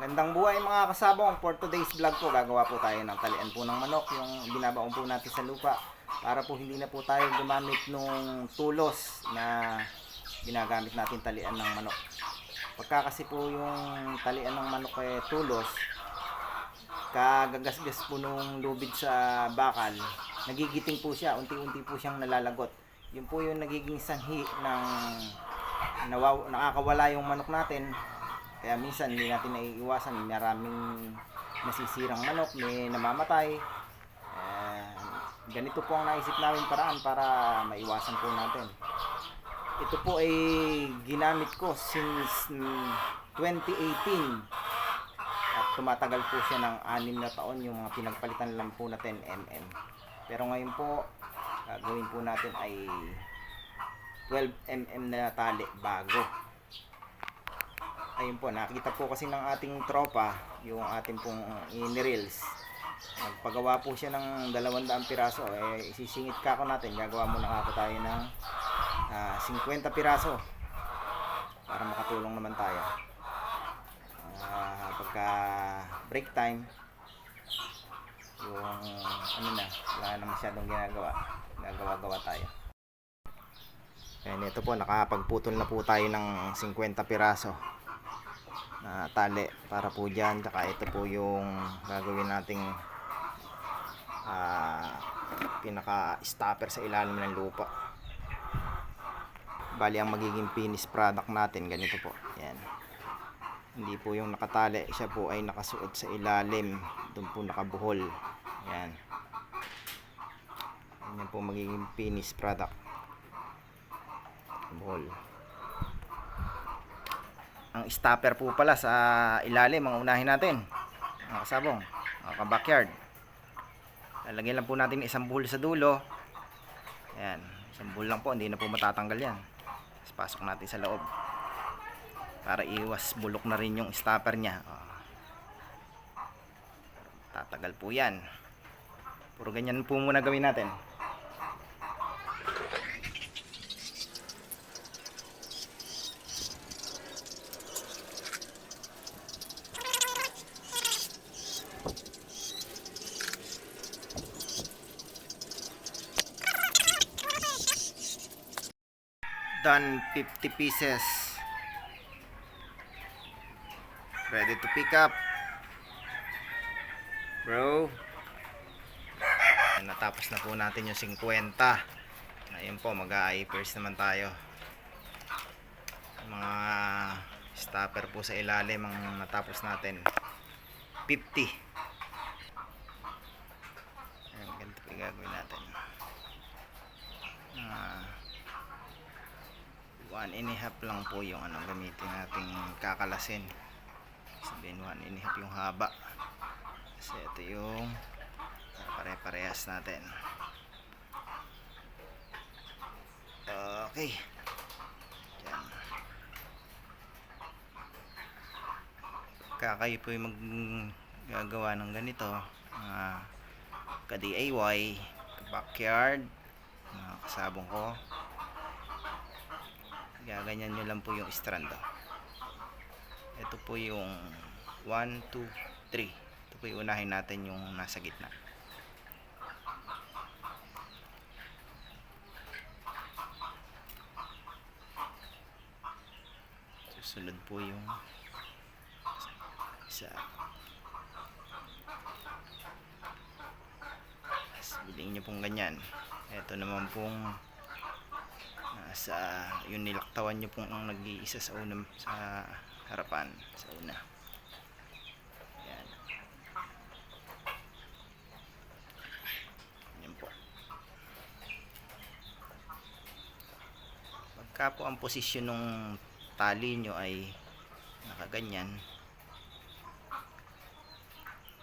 Gandang buhay mga kasabong. For today's vlog po, gagawa po tayo ng talian po ng manok. Yung binabaon po natin sa lupa. Para po hindi na po tayo gumamit nung tulos na ginagamit natin talian ng manok. Pagka kasi po yung talian ng manok ay tulos, kagagasgas po nung lubid sa bakal, nagigiting po siya, unti-unti po siyang nalalagot. Yun po yung nagiging sanhi ng nakakawala yung manok natin. Kaya minsan hindi natin naiiwasan, maraming nasisirang manok, may namamatay. Eh, ganito po ang naisip namin paraan para maiwasan po natin. Ito po ay ginamit ko since mm, 2018 at tumatagal po siya ng anim na taon yung mga pinagpalitan lang po na 10mm pero ngayon po gagawin po natin ay 12mm na tali bago ayun po nakita po kasi ng ating tropa yung ating pong in-reels. Nagpagawa po siya ng 200 piraso. Eh isisingit ka ko natin. Gagawa muna ako tayo ng ah, 50 piraso para makatulong naman tayo. Ah, pagka break time yung ano na wala na masyadong ginagawa. Gagawa-gawa tayo. Ayan, ito po nakapagputol na po tayo ng 50 piraso na tali para po dyan. Tsaka ito po yung gagawin nating ah, pinaka stopper sa ilalim ng lupa. Bali ang magiging finished product natin ganito po. Yan. Hindi po yung nakatali. Siya po ay nakasuot sa ilalim. Doon po nakabuhol. Yan. Yan po magiging finished product. Buhol ang stopper po pala sa ilalim ang unahin natin mga kasabong mga kabackyard. Lalagyan lang po natin isang buhol sa dulo. Yan isang buhol lang po hindi na po matatanggal yan. Tapos pasok natin sa loob. Para iwas bulok na rin yung stopper niya. Oh. tatagal po yan. Puro ganyan po muna gawin natin done 50 pieces. Ready to pick up. Bro. Natapos na po natin yung 50 ngayon po mag-a-first naman tayo. Mga stopper po sa ilalim ang natapos natin. 50 Ayan, ganito po gagawin natin. Ah one and a half lang po yung ano gamitin nating kakalasin. Sabihin one and a half yung haba. Kasi ito yung pare-parehas natin. Okay. Yan. Kakayo po yung maggagawa ng ganito. Mga ka DIY backyard mga kasabong ko gaganyan nyo lang po yung strand ito po yung 1, 2, 3 ito po yung unahin natin yung nasa gitna. Susunod po yung isa. Bilhin nyo pong ganyan. Ito naman pong sa yung nilaktawan nyo pong ang nag-iisa sa unang sa harapan sa una. Yan. Yan po. Pagka po ang posisyon ng tali nyo ay nakaganyan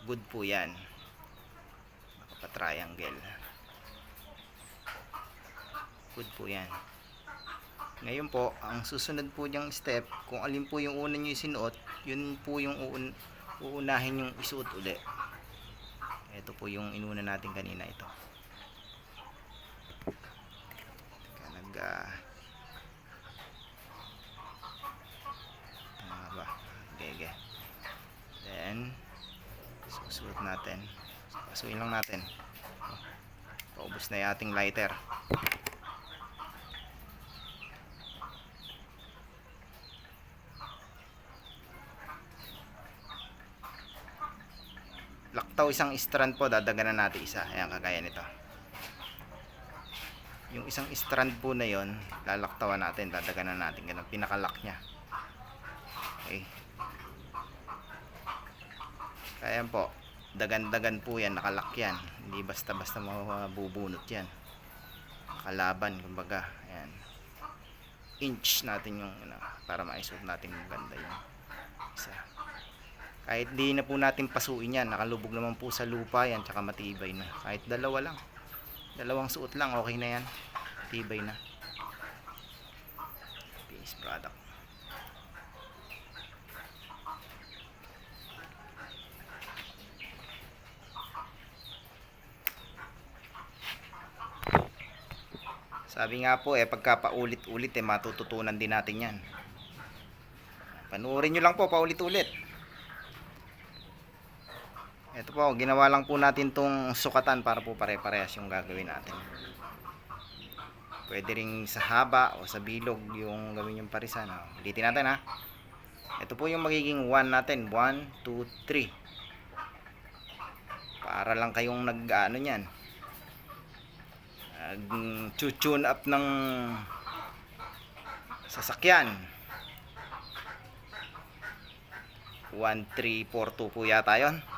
good po yan. Makapatriangle good po yan ngayon po, ang susunod po niyang step, kung alin po yung una niyo sinuot, yun po yung uun, uunahin yung isuot uli. Ito po yung inuna natin kanina ito. Teka, nag ano nga ba? Gege. Ayan. Susuot natin. Pasuin lang natin. Paubos na yung ating lighter. Laktaw isang strand po, dadaganan natin isa. Ayan, kagaya nito. Yung isang strand po na yon lalaktawan natin, dadaganan natin. Ganun, pinakalak niya. Okay. Kaya po, dagan-dagan po yan, nakalak yan. Hindi basta-basta mabubunot yan. Kalaban, kumbaga. Ayan. Inch natin yung, ano, para maisuot natin maganda yung isa. Kahit di na po natin pasuin yan, nakalubog naman po sa lupa yan, tsaka matibay na. Kahit dalawa lang. Dalawang suot lang, okay na yan. Tibay na. Finished product. Sabi nga po eh, pagka paulit-ulit eh, matututunan din natin yan. Panuorin nyo lang po, paulit-ulit. Ito po, ginawa lang po natin tong sukatan para po pare-parehas yung gagawin natin. Pwede ring sa haba o sa bilog yung gawin yung parisan. Oh. Ulitin natin ha. Ito po yung magiging 1 natin. 1, 2, 3. Para lang kayong nag ano yan. Nag-tune up ng sasakyan. 1, 3, 4, 2 po yata yun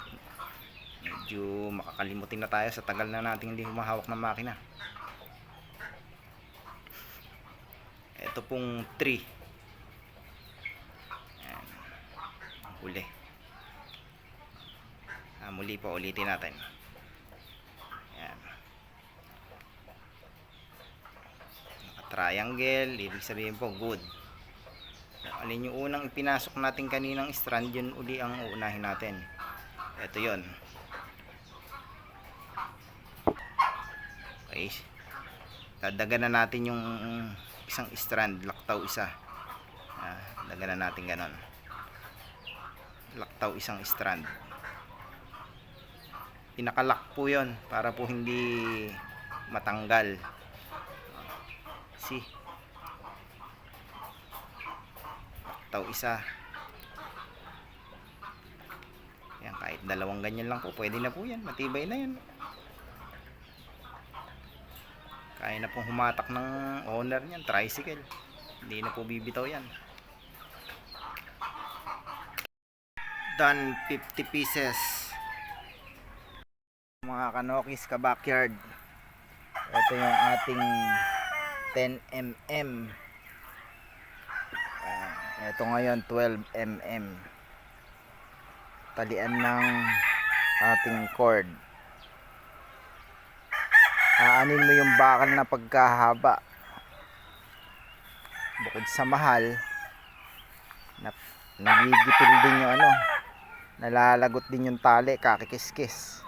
medyo makakalimutin na tayo sa tagal na natin hindi humahawak ng makina. Ito pong 3 Ayan. Huli. Ah, muli po ulitin natin. Ayan. triangle ibig sabihin po good. Alin yung unang ipinasok natin kaninang strand yun uli ang uunahin natin. Ito yon Okay. Dadagan na natin yung isang strand, laktaw isa. Ah, daganan natin ganon. Laktaw isang strand. Pinakalak po yon para po hindi matanggal. See? Laktaw isa. Yan, kahit dalawang ganyan lang po, pwede na po yan. Matibay na yan. Kaya na pong humatak ng owner niyan, tricycle. Hindi na po bibitaw yan. Done 50 pieces. Mga kanokis ka backyard. Ito yung ating 10mm. Ito ngayon 12mm. Talian ng ating cord aanin mo yung bakal na pagkahaba. Bukod sa mahal na, nagigipil din yung ano nalalagot din yung tali kakikiskis.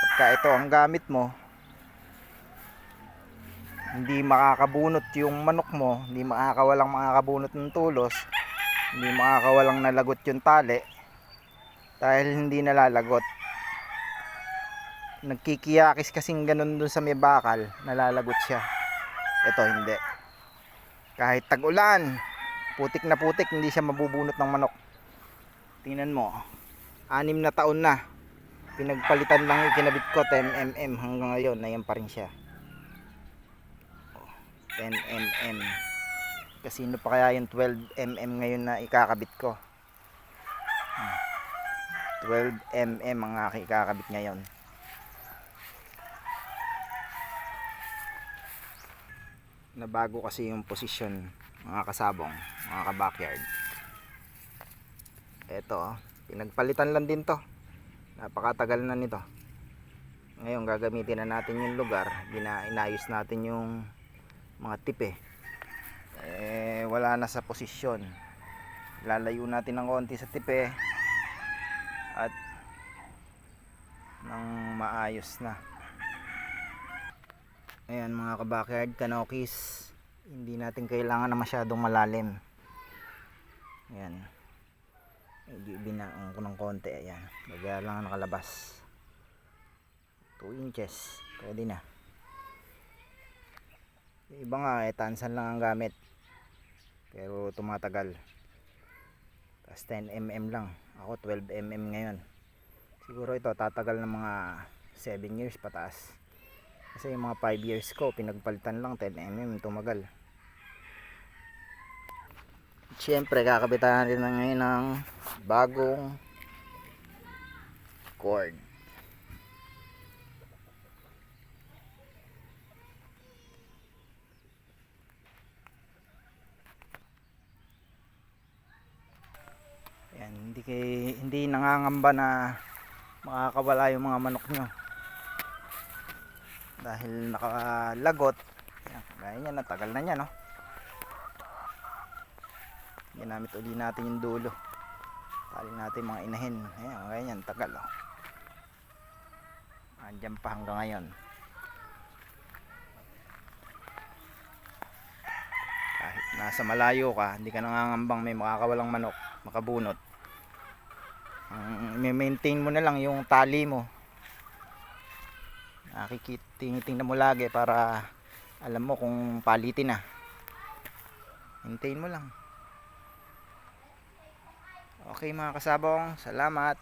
Pagka ito ang gamit mo hindi makakabunot yung manok mo hindi makakawalang makakabunot ng tulos hindi makakawalang nalagot yung tali dahil hindi nalalagot nagkikiyakis kasing ganun dun sa may bakal nalalagot siya. Ito hindi. Kahit tag-ulan putik na putik hindi siya mabubunot ng manok. Tingnan mo anim na taon na. Pinagpalitan lang yung kinabit ko 10mm hanggang ngayon ayan pa rin siya. 10mm kasino pa kaya yung 12mm ngayon na ikakabit ko? 12mm ang aking ikakabit ngayon nabago kasi yung posisyon mga kasabong mga kabackyard. Eto oh, pinagpalitan lang din to. Napakatagal na nito. Ngayon gagamitin na natin yung lugar. Gina, inayos natin yung mga tipe. Eh wala na sa posisyon. Lalayo natin ng konti sa tipe. At nang maayos na Ayan mga kabackyard, kanokis. Hindi natin kailangan na masyadong malalim. Ayan. Ibinaon ko ng konti. Ayan. Bagaya lang nakalabas. 2 inches. Pwede na. Yung iba nga eh, tansan lang ang gamit. Pero tumatagal. Tapos 10mm lang. Ako 12mm ngayon. Siguro ito tatagal ng mga 7 years pataas. Kasi yung mga 5 years ko, pinagpalitan lang 10mm tumagal. Siyempre, kakabitan natin na ngayon ng bagong cord. Yan, hindi kay hindi nangangamba na makakawala yung mga manok nyo. Dahil nakalagot. Yan, gaya niya, natagal na niya, no? Ginamit uli natin yung dulo. Tali natin mga inahin. Ayan, ganyan, tagal, oh. Andyan pa hanggang ngayon. Kahit nasa malayo ka, hindi ka nangangambang may makakawalang manok, makabunot. Ang i-maintain mo na lang yung tali mo. Nakikitingin mo lagi para alam mo kung palitin na. Maintain mo lang. Okay mga kasabong, salamat.